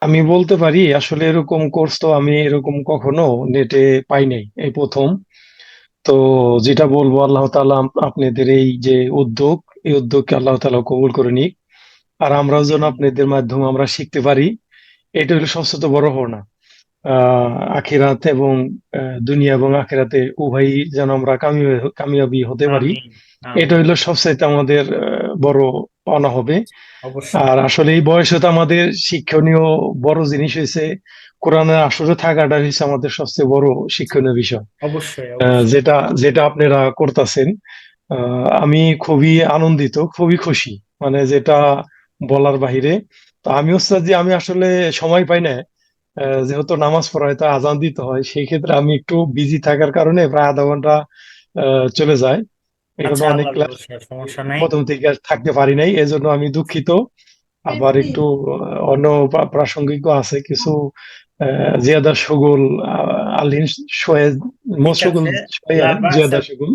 আমি বলতে পারি আসলে এরকম কোর্স তো আমি এরকম কখনো নেটে পাই নাই এই প্রথম। তো যেটা বলব আল্লাহ তাআলা আপ- আপনাদের এই যে উদ্যোগ এই উদ্যোগকে আল্লাহ তাআলা কবুল করে নিক। আর আমরাও যেন আপনাদের মাধ্যমে আমরা শিখতে পারি এটা হলো সবচেয়ে তো বড় পাওনা আহ আখিরাত এবং দুনিয়া এবং আখিরাতে উভয়ই যেন আমরা কামিয়াবি কামিয়াবি হতে পারি। এটা হলো সবচাইতে আমাদের বড় পাওনা হবে। আর আসলে এই বয়সে তো আমাদের শিক্ষণীয় বড় জিনিস হয়েছে কোরআনের আসরে থাকাটা হচ্ছে আমাদের সবচেয়ে বড় শিক্ষণীয় বিষয়। অবশ্যই যেটা যেটা আপনারা করতেছেন আমি খুবই আনন্দিত খুবই খুশি মানে যেটা বলার বাহিরে। তো আমি ওস্তাদ যে আমি আসলে সময় পাই না যেহেতু নামাজ পড়ায় তো আজান দিতে হয় সেই ক্ষেত্রে আমি একটু বিজি থাকার কারণে প্রায় আধা ঘণ্টা আহ, চলে যায়। এজন্য আচ্ছা অনেক ক্লাস সমস্যা নাই। প্রথম থেকে থাকতে পারি নাই এজন্য আমি দুঃখিত। আবার একটু অন্য প্রাসঙ্গিক প্রাসঙ্গিকও আছে কিছু জিয়াদা সুগুল আলিন ঠিক মসুগুল জিয়াদা সুগুল।